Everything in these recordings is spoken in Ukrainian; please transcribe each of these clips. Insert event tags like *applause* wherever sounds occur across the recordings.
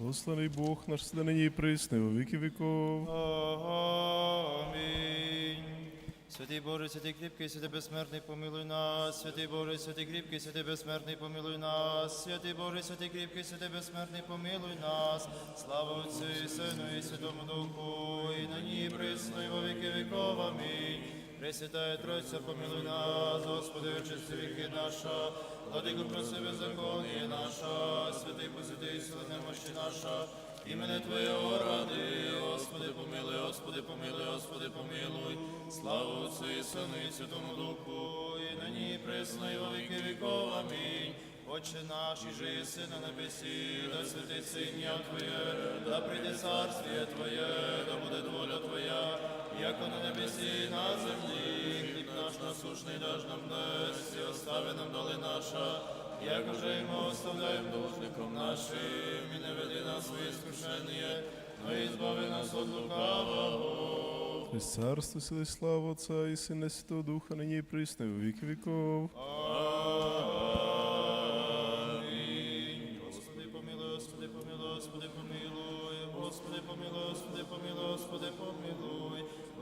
Благословений Бог наш все нині і присне у віки віков. Амінь. Святий Боже, святий кріпкий, святий безсмертний, помилуй нас. Святий Боже, святий кріпкий, святий безсмертний, помилуй нас. Святий Боже, святий кріпкий, святий безсмертний, помилуй нас. Слава Отцю і Сину і Святому Духу, і нині і присно, і во віки віков. Амінь. Пресвятая Тройця, помилуй нас, Господи, очисти віки наша, владико проси беззаконня наша, святий посвятий, сила немощі наша, імене Твоєго ради, Господи, помилуй, Господи, помилуй, Господи, помилуй, слава Отцю і Сину і Святому Духу, і нині і присно, і во віки віков. Амінь. Отче наш, і жиє си на небесі, да святиться ім'я Твоє, да прийде царствіє Твоє, да буде воля Твоя, яко на небесі на землі, насушний даж нам днес, і остави нам доли наша, як уже і ми оставляємо должником нашим, і не веди нас у іскушення, но і нас от лукавого. Христ царство, сили, слава Отця і Сина Святого Духа, нині і присне у віки віков. Амінь.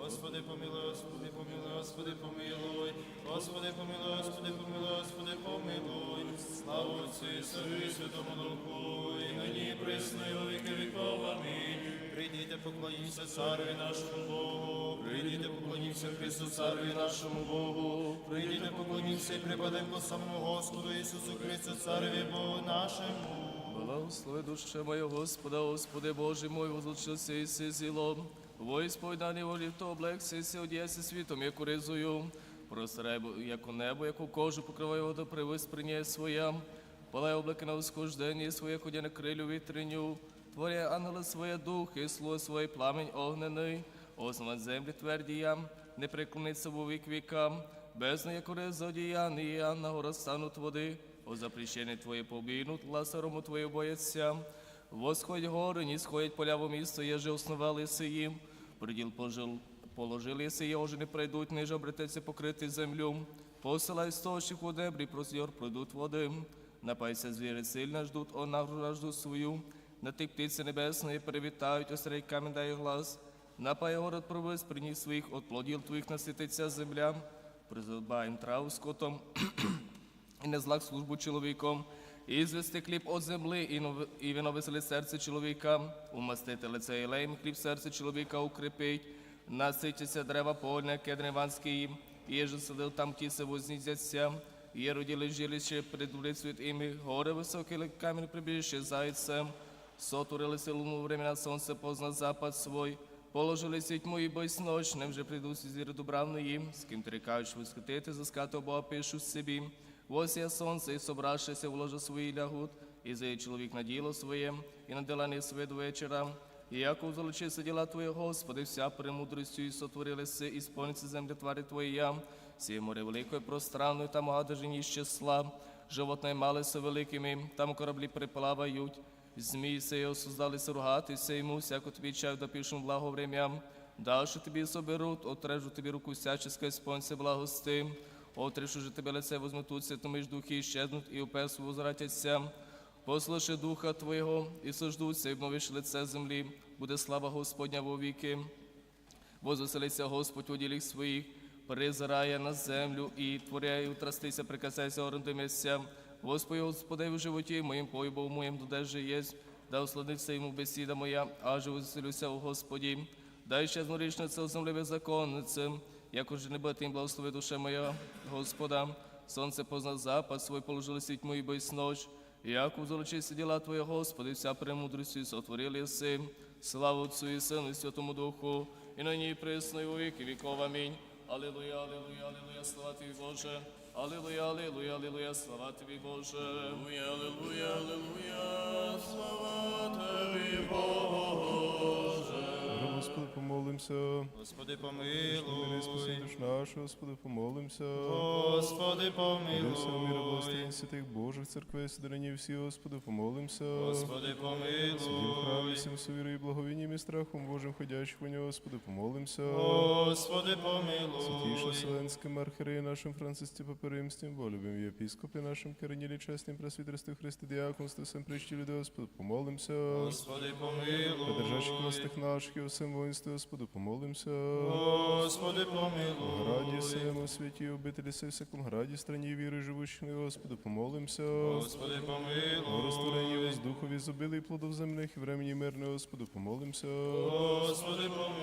Господи, помилуй, Господи, помилуй, Господи, помилуй, Господи, помилуй, Господи, помилуй, Господи, помилуй, Отцю і Сину Святому Духу, і нині присно, і во віки віков. Амінь. Прийдіть, поклоніться цареві нашому Богу, прийдіть, поклоніться Христу цареві нашому Богу, прийдіть, поклоніться і припадемо самому Господу Ісусу Христу, цареві Богу нашому. Благослови душе моя Господа, Господи Боже мой, возлучился и си зілом. Во ісповіданні волі то си одіяся світом, яку ризую. Простирай, яку небо, яку кожу покриває вода привис приніє своя. Палай облаки на восхождення своє, ходя на крилю вітриню. Творяє ангела своє дух, і слує своє пламень огнений. Основа землі твердія, не преклониться во вік віка. Бездна, яку резодіяння, на гора стануть води. О запрещенні Твоє побійнут, ласарому Твоє бояться. Восходь гори, ні сходять поля во місто, еже основали сиї. Приділ пожил, положили сиї, оже не пройдуть, ниже обрететься покрити землю. Посилай сточних у дебрі, прозір пройдуть води. Напайся звіри сильно ждуть, о награжду свою. На тих птиці небесної привітають, острей камінь дає глас. Напай город провис, приніс своїх, от плодів твоїх насититься земля. Призбаєм траву скотом, *clears throat* і не злак службу чоловіком, і звести хліб от земли, і, і вино веселить серце чоловіка, умастити лице ілеєм, хліб серце чоловіка укріпить, наситяться дерева польне, кедри іванські, і єже садив там тіси вознізяться, і є родили жилище, предвлицюють імі, гори високі, камінь прибіжище зайцем, сотворили силу времена сонце позна запад свой, Положили сіть мої бойсь ночь, невже прийду зі звіри добравної, з ким ти рікаєш висхотити, заскати Бога пишу собі. Ось я сонце, і собравшися, вложу свої лягут, і зає чоловік на діло своє, і на делання своє до вечора. І як золочися діла Твоє, Господи, вся премудростю і сотворилися, і сповниться земля твари Твоя, сіє море великою пространною, там гадажені з числа, животне малися великими, там кораблі приплавають. Змії сею создалися ругатися йому, всяко тобі чаю допишем благо врем'я. Дальше тобі соберут, отрежу тобі руку всяческа, спонься благости. Отрешу же тебе лице возьмутуться, тому ж духи щезнуть і уперс возвратяться. Послушай духа Твого, і сождуться, і обновиш лице землі, буде слава Господня вовіки. Возвеселиться Господь у діліх своїх, призирає на землю і творяє, утрастися, прикасайся орендимися. Господи, Господи, в животі моїм пойбов моїм додержи єсть, да усладиться йому бесіда моя, аже возвеселюся у Господі. Дай ще знорічниця у землі беззаконнице, як уже не бити їм благослови душа моя, Господа. Сонце позна запад, свой положили світ мої бойсь ночь. Як узолочися діла Твоя, Господи, вся премудрістю сотворили си. Слава Отцю і Сину і Святому Духу, і нині і присно, і у віки віков. Амінь. Алілуя, алілуя, алілуя, слава Тобі, Боже. Алілуя, алілуя, алілуя, слава Тобі, Боже. Аллилуйя, аллилуйя, аллилуйя, слава Тобі, Боже. Помолимся. Господи, Мири спаси помилуй. душ нашу, Господи, помолимся. Господи, Молимся мира помилуй. благословень святих Божих церквей, содержані всі, Господи, помолимся. Господи, Сидім в храмі всім совірою і благовінням і страхом Божим, ходячих в нього, Господи, помолимся. Господи, помилуй. Святіше помилуй. Вселенським архиереї нашим Францисті Паперимстім, волюбим єпіскопі нашим Киринілі чесним пресвітерстві Христи Діаконстві, всім причті люди, Господи, помолимся. Господи, помилуй. Подержащих властих наших і усім воїнстві, Господи, помолимся. Господи, Граді помилуй. сему святі обителі сей всяком граді, страні віри живущих, на Господи, помолимся. Господи, помилуй. Розтворені воздухові зобилий плодов земних і времені мирне, Господи, помолимся. Господи, помилуй.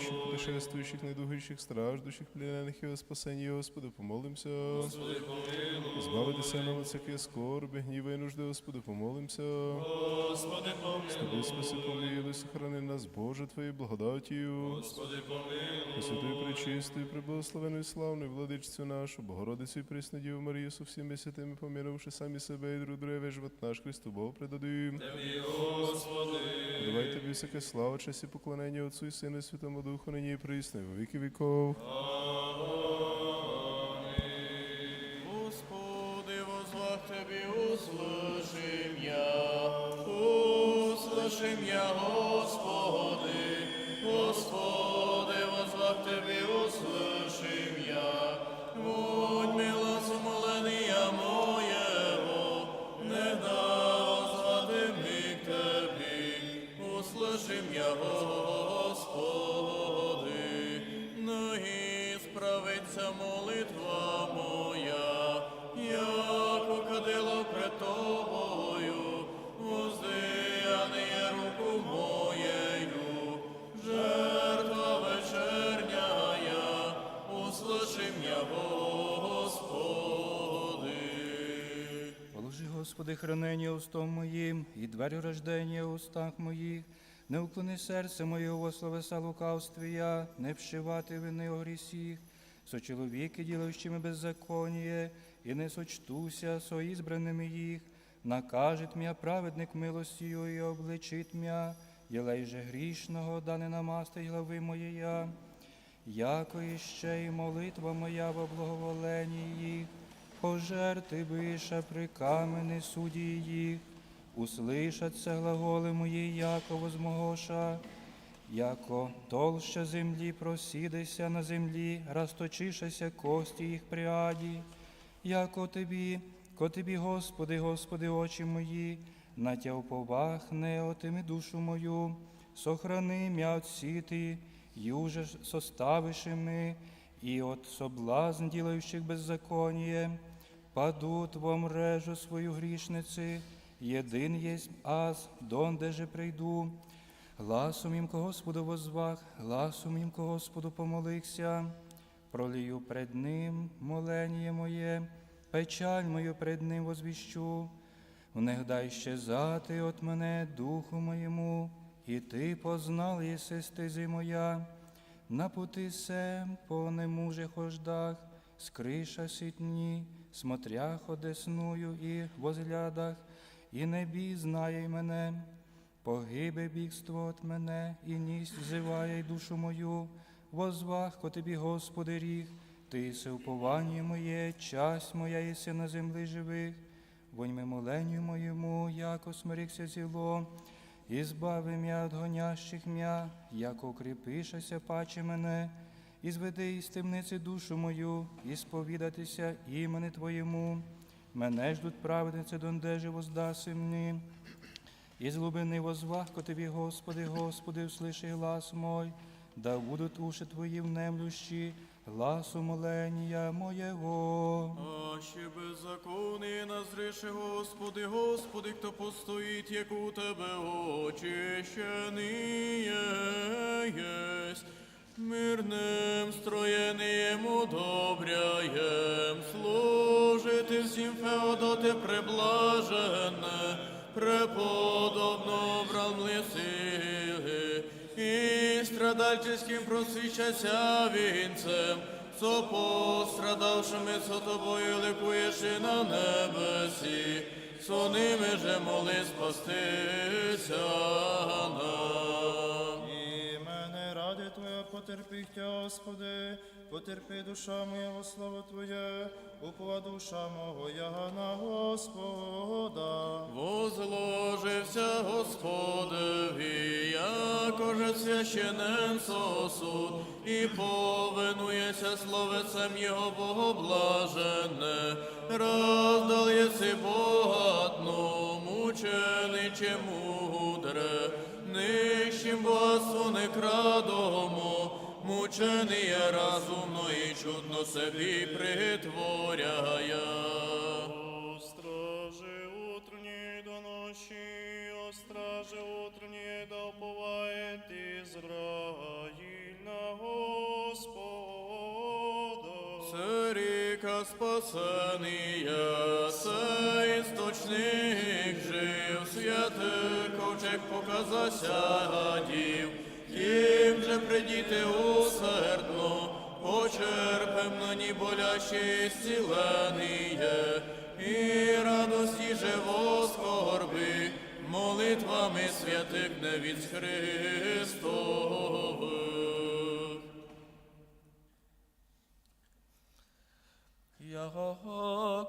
Падающих, путешествующих, недугуючих, страждущих, пленених і о спасенні, Господи, помолимся. Господи, помилуй. Збавитися нам от скорби, гніва і нужди, Господи, помолимся. Господи, Тобі помилуй. спаси, помилуй, сохрани нас, Боже, Твоєю благодатію. Господи, помилуй. Пресвятою, пречистою, преблагословеною, славною владичцю нашу, Богородицю і Преснодіву Марію, со всіми святими, помінувши самі себе і друг друге, живот наш Христу Богу предадуємо. Тобі, Господи. Давай тобі всяке слава, честь і поклонення Отцу і Сину і Святому Духу, нині і присно, і во віки віков. Господи, возвах Тебе, услышим я, услышим я, Господи, Господи, возвах Тебе, услышим Господи, хранення устом моїм і двері рождення в устах моїх. Не уклони серце моє во словеса лукавстві я, не вшивати вини о грісіх, со чоловіки, ділаючими беззаконіє, і не сочтуся со ізбраними їх. Накажет м'я праведник милостію і обличить м'я, єлей же грішного, да не намастить глави моєя. Яко іще і молитва моя во благоволенні їх, пожерти биша при камені суді їх, услишаться глаголи мої, яко возмогоша, яко толща землі просідайся на землі, розточишася кості їх пряді, яко тобі, ко тобі, Господи, Господи, очі мої, на тя уповахне, отими душу мою, сохрани м'я от сіти, юже составиши ми, і от соблазн ділаючих беззаконіє, падут во мрежу свою грішниці, єдин єсть аз, донде же прийду. Гласом їм Господу возвах, гласом їм Господу помолився, пролію пред Ним моленіє моє, печаль мою пред Ним возвіщу. Внегдай щезати от мене духу моєму, і ти познал єси стези моя. На пути сем по немуже хождах, скриша сітні, смотрях одесную і возглядах, і не бій знає мене. Погибе бігство от мене, і ність взиває й душу мою, возвах ко тобі, Господи, ріг, ти се уповання моє, часть моя єси на землі живих, воньми моленню моєму, яко смирихся зіло, і збави м'я від гонящих м'я, яко укріпишася паче мене, і зведи із темниці душу мою, і сповідатися імени Твоєму. Мене ждуть праведниці, дондежі воздаси мені. Из глубины возвах ко Тебе, Господи, Господи, услыши глас мой, да будут уши Твои внемлющи, гласу моления моего. Аще беззаконие назреше, Господи, Господи, хто постоїть, як у Тебе очищеніє єсть. Мирним строєним удобряєм, служити всім Феодоте приблажене, преподобно брамли сили, і страдальческим просвічаться вінцем, со пострадавшими со тобою ликуєш і на небесі, со ними же моли спастися Тя, Господи, потерпи душа моя во слово Твоє, упова душа яга на Господа. Возложився Господеві, якоже священен сосуд, і повинується словецем Його Богоблажене, роздал єси богатну, мучениче мудре, нищим багатство не крадому, мученіє разумно і чудно собі притворяя. Стражи утренней до ночи, о страже утренней да уповает Израиль на Господа. Царика спасения, се істочник жив, святий ковчег показася гадів, їм же придіти усердно, почерпем на ній болящі зціленіє, і радості живо скорби, молитвами святих не від Христових. Яко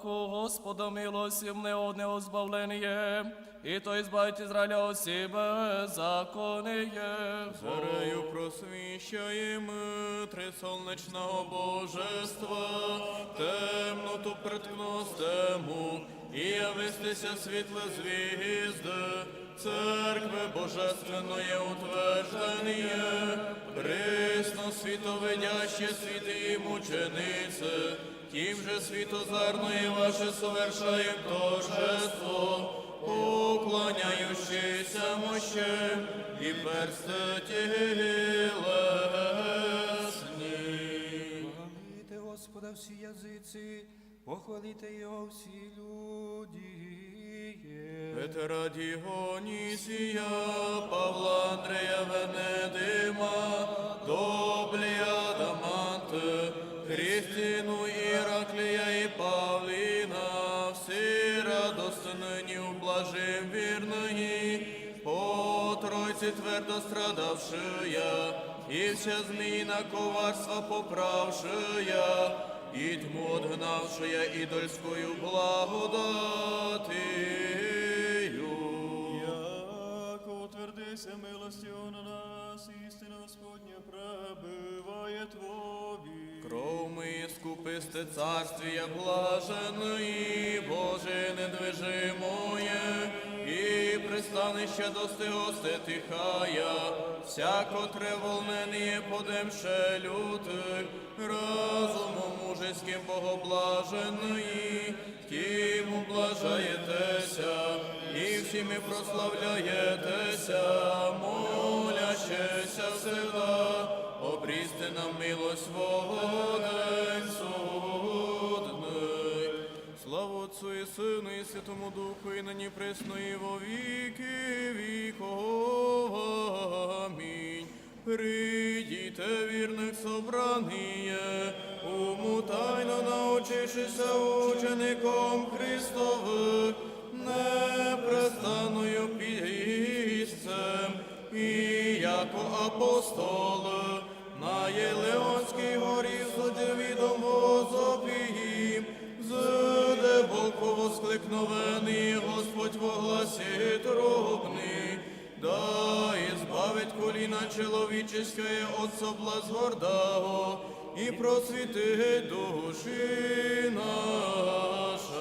Господа милостив не одне озбавление, и то избавить Израиля от себе законие. Зарею просвіщаєм трисолнечного божества, темноту приткну стему, і явистися світле звізди, церкви божественної утверждення, присно світовидяще світи і мучениці, тим же світозарної ваше совершаєм торжество, уклоняючися мощем і персте тілесні. Хвалите Господа всі язиці, похвалите Його всі люди. Петра Дігонісія, Павла Андрея Венедима, Доблія Даманте, твердо страдавшия, і вся зміїна коварства поправшия, і тьму отгнавшая ідольською благодатию. Яко утвердися милостью на нас, істина Господня пребиває Твої. Кров ми скуписте царствія блаженої, Боже недвижимоє, і пристанище достигости тихая, всяко треволненіє подемше лютих, разумом мужеським богоблаженої, тім ублажаєтеся, і всіми прославляєтеся, молящеся всегда, обрісти нам милость свого Отцу і Сину і Святому Духу, і нині пресно і во віки віков. Амінь. Придіте вірних собраніє, уму тайно научившися учеником Христових, непрестанною пісцем, і яко апостоли, на Єлеонській горі воскликновений, Господь во гласі трубний, да избавить коліна человеческое от соблаз гордого, і просвіти душі наша.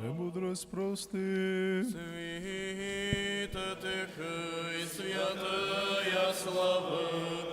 Премудрость прости. Світе тихий, святая слави,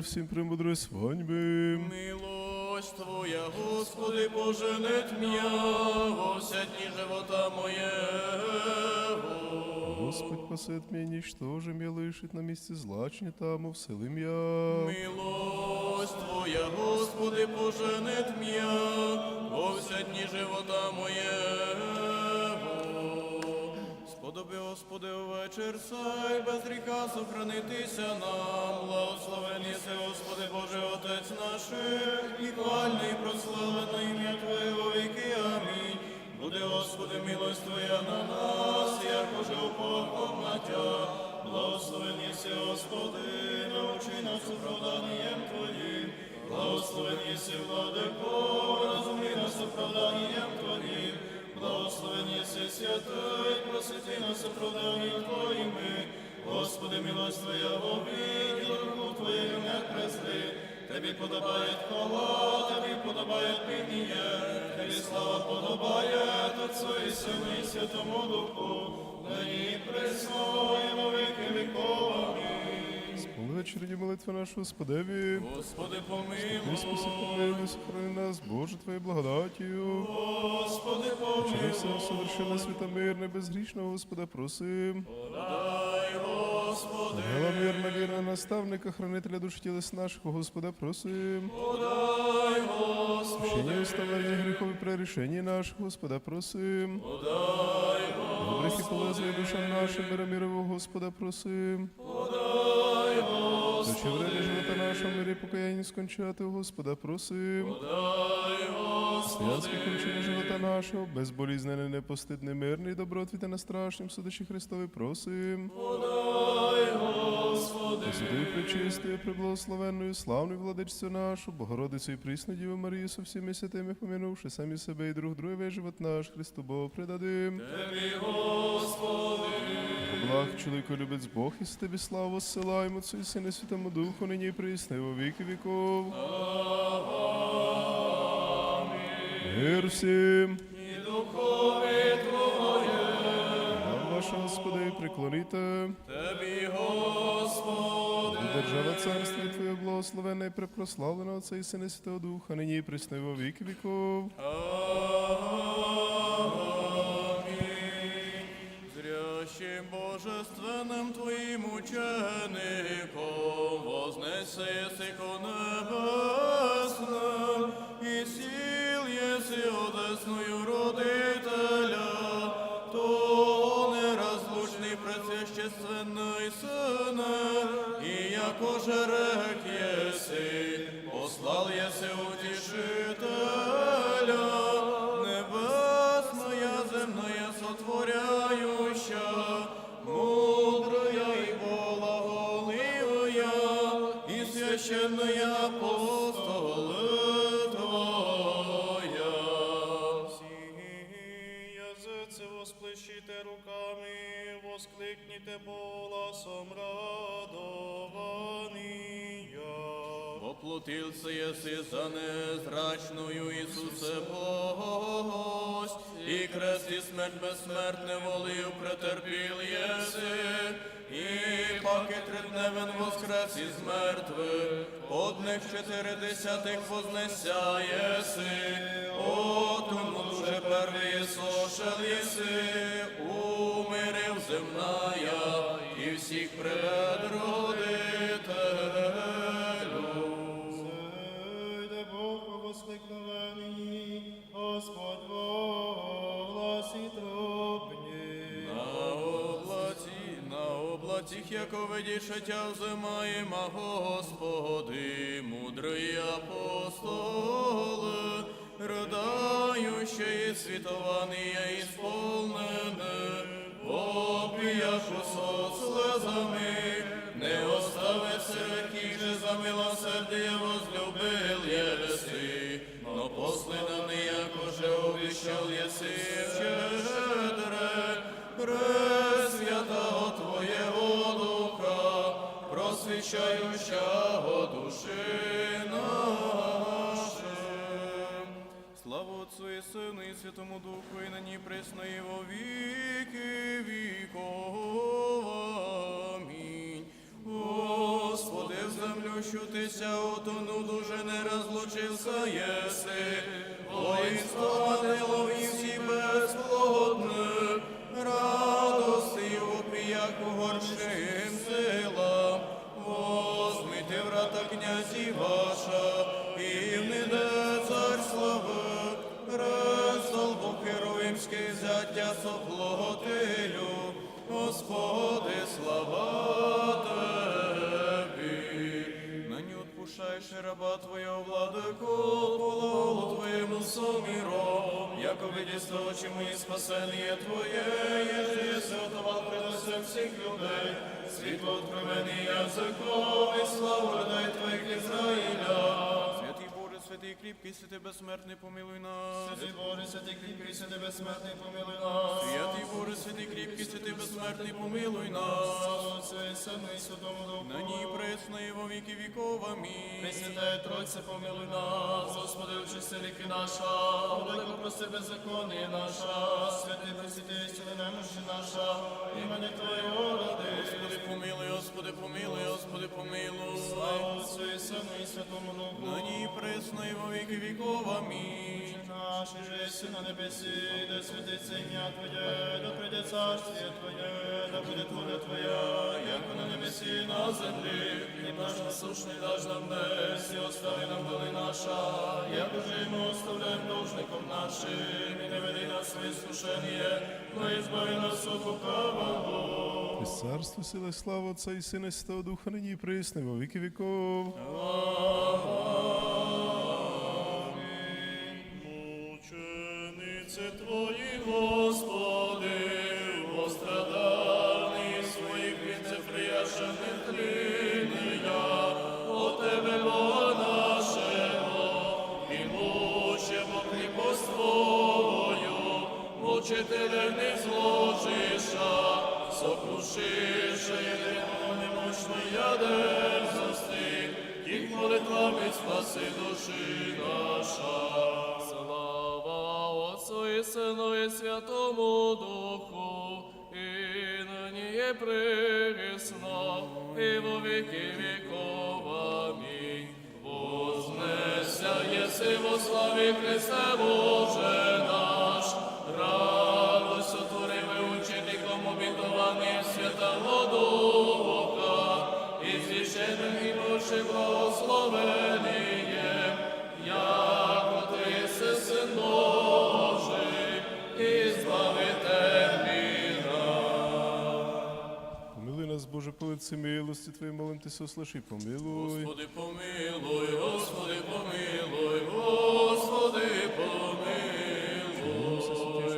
мир всім премудрой свадьби. Милость Твоя, Господи, поженет меня во все дни живота моего. Господь посет меня, ничтоже я лишить на місці злачні там, вселим я. Милость Твоя, Господи, поженет меня во все дни живота моего. Сподоби, Господи, увечір сай, без гріха сохранитися нам, благословений се, Господи, Боже, Отець наш, і хвальне і прославлене ім'я Твоє во віки. Амінь. Буде, Господи, милость Твоя на нас, як уже на Благословені си, Господи, научи нас оправданням Твоїм. Благословені си, Владико, розумій нас оправданням Твоїм. Благословені си, святий, просвіти нас оправданням Твоїми. Господи, милость Твоя і руку Твоєю не презри. Тобі подобає хвала, тобі подобає пініє, тобі слава подобає Отцу і Сину і Святому Духу, нині і присно, і во віки віков. Амінь. Полвечерні молитва нашу Господеві. Господи, помилуй, помилуй, сохрани нас, Боже, Твоєю благодатію. Господи, Через все помилуй, совершенно святомирне, безгрішного Господа просим. дай, Господи, Гела мирна, вірна наставника, хранителя душ тілес нашого, Господа просим. дай, Господи, Вчення уставлення гріхові при рішенні нашого, Господа просим. дай, Добрих і полезних душам нашим, мира мирового Господа просим. дай, Господи, Доче живота нашого, мирі покаяння скончати, Господа просим. Подай, Господи, кончини живота нашого, безболізнене, непостидне, мирний, добротвіте на страшнім судачі Христові просим. дай, Господи, Святою пречистою, преблагословенною, славною владичцю нашу, Богородицю і прісну Діву Марію, со всіми святими помінувши самі себе і друг друге живот наш, Христу Богу предадим. Тобі, Господи, Благ чоловіку любець Бог, і з тобі славу зсилаємо Отцю і Сину Святому Духу, нині і присно, і во віки віков. Мир всім. і духові Твоє, ваше Господи, приклоніте. Тобі, Господи, І держава царства Твоє благословенне і препрославлено Отця і Сина Святого Духа, нині і присно, во віки віков. Амінь. Зрящим божественним Твоїм учеником вознесися ко небесним і сіл єси одесною родителя, священная апостолы Твоя. Всі язиці восплещите руками, воскликніте голосом радования. Воплотился еси за незрачную Иисусе Богость, и крест и смерть бессмертне волею претерпел еси, и паки тридневен воскрес із мертвих, одних чотиридесятих вознеся єси, о тому дуже перший сошел умирив, земна я і всіх привед облатіх, яко видішетя взимаєма, Господи, мудрий апостоли, родаюче і світовання ісполнене, опіяшу со слезами, не оставить сиротіх же за милосердие возлюбил еси, но посланий, яко же обіщал єси щедре, просвіщаючого душі наші. Слава Отцу і Сину і Святому Духу, і нині присно і во віки віков. Амінь. Господи, в землю прощутися, утону дуже не розлучився єси. Воїнство і Твоєму соміром, яко видісти очі мої спасення Твоє, єже єси отовал пред всіх людей, світло я язиком і славу людей Твоїх Ізраїля. Святий святий кріпкий, святий безсмертний, помилуй нас. Святий Боже, святий кріпкий, святий безсмертний, помилуй нас. Святий Боже, святий кріпкий, святий безсмертний, помилуй нас. І Сину і Святому Духу. Нині і пресно, і во віки віков. Амінь. Пресвятая Тройця, помилуй нас, Господи, очисти ріки наша, владико прости беззаконие наша, святий пресвятий, сили немощі наша, імені Твоєго ради. Помилуй, Господи, помилуй, Господи, помилуй. Слава Отцю і Сину і Святому Духу. Нині і пресно, і во віки віков. Амінь. Наш же єси на небесі, да святиться ім'я Твоє, да прийде царствіє Твоє, да буде воля Твоя, як на небесі і на землі. І наш насущний даж нам днес, і остави нам доли наша, як уже ми оставляємо должником нашим, і не веди нас в іскушення, но і збави нас от лукавого. І царство, сила, слава Отця і Сина, і Святого Духа, нині і присни, во віки віков. Мучениці Твої, Господи, постраданий своїх від це прияшених тління, о Тебе, Бога нашого, і мучимо кріпоствою, мучителя не зложиша, сокрушиша єдиного немощної ядерзости, тих молитвами спаси душі наша. Слава Отцу і і Святому Духу, і нині є присно, і во віки віков. Вознеся єси во славі Христе Боже наш, учеником святого Духа, і священним і Боже благословеніє, як ти си син Божий, і збавитель міра. Помилуй нас, Боже, по лиці милості Твої, молим Ти, сослушай, помилуй. Господи, помилуй, Господи, помилуй, Господи, помилуй.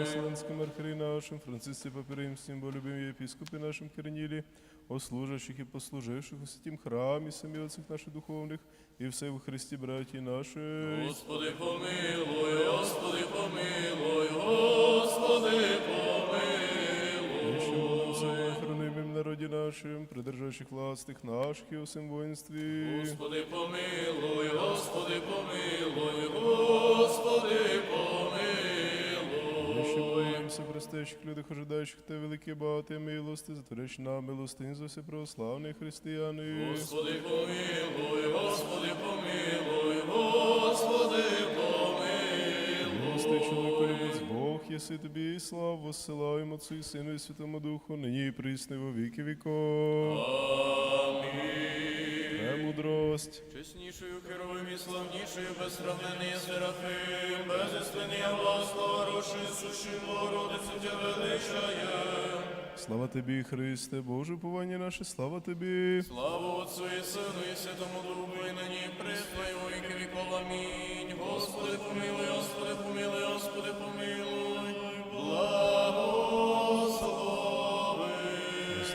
Все святейшим Вселенским архиерею нашим, Франциске Папиримским, болюбим епископе нашим Корниле, о служащих и послуживших у святім храмі, самі отцах наших духовних, і все в Христі, браті наші. Господи, помилуй, Господи, помилуй, Господи, помилуй. Ще молимся о хранимім народі нашим, придержащих властих наших і у всім воїнстві. Господи, помилуй, Господи, помилуй, Господи, помилуй. Простящих людях, ожидаючих те великі багаті милости, затворящ нам милостинь за все православні християни. Господи, помилуй, Господи, помилуй, Господи, помилуй. Милости чоловіку любець Бог, єси тобі і славу, воссилаємо Отцю і Сину і Святому Духу, нині і присни во віки віков. Премудрость. Чеснішою херовим і славнішою, безсравнений Серафим, безіственний Авласлава, руший суші Богородицю тя величає. Слава тобі, Христе, Боже, повання наше, слава тобі. Слава Отцу і Сину і Святому Духу, і нині і присно, і віков. Амінь. Господи, помилуй, Господи, помилуй, Господи, помилуй, благослови.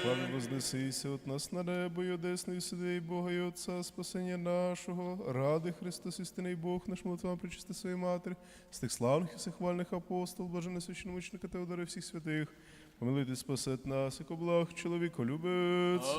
Славі вознесися от нас на небо, і одесної сидей Бога і Отця, спасення нашого, ради Христос, істинний Бог, наш молитва причисти своєї матері, з тих славних і сихвальних апостол, блажене священомучника Теодора і всіх святих, помилуйте, спасет нас, як благ чоловіко любець.